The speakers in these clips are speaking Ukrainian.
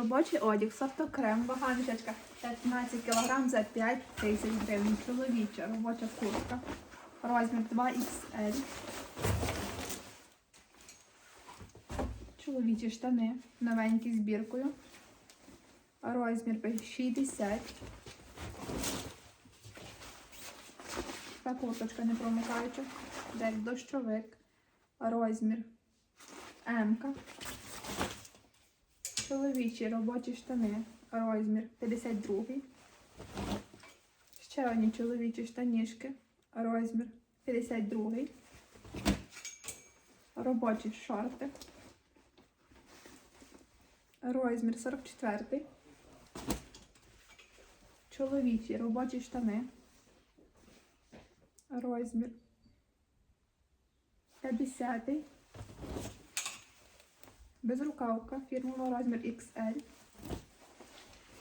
Робочий одяг, сортокрем, вага мішечка 15 кг за 5 тисяч гривень. Чоловіча робоча куртка. Розмір 2XL. Чоловічі штани новенькі збіркою. Розмір 60. Та курточка не промикаюча. Як дощовик. Розмір М. -ка. Чоловічі робочі штани. Розмір 52. Ще одні чоловічі штанішки. Розмір 52. Робочі шорти. Розмір 44. Чоловічі робочі штани. Розмір 50. Безрукавка, фірмова розмір XL.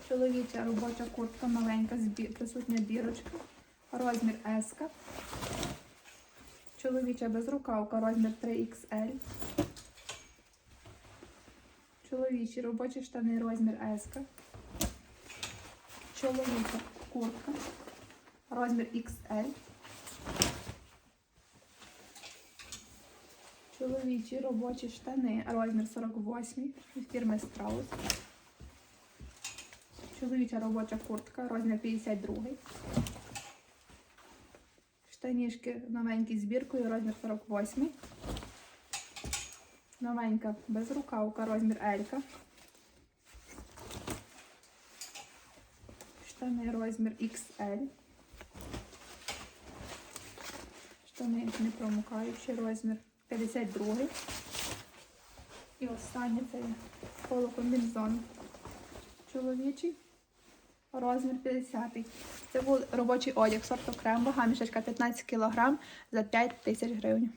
Чоловіча робоча куртка маленька, присутня бірочка. Розмір S. Чоловіча безрукавка, розмір 3XL. Чоловічі робочі штани, розмір S. Чоловіча куртка, розмір XL. Чоловічі робочі штани, розмір 48 від фірми Страус. Чоловіча робоча куртка, розмір 52. Штанішки новенькі з біркою, розмір 48. Новенька безрукавка, розмір L. Штани розмір XL. Штани не промокаючі, розмір 52. І останнє це полукомбінзон чоловічий. Розмір 50. Це був робочий одяг, сорту окрем, вага мішечка 15 кг за 5 тисяч гривень.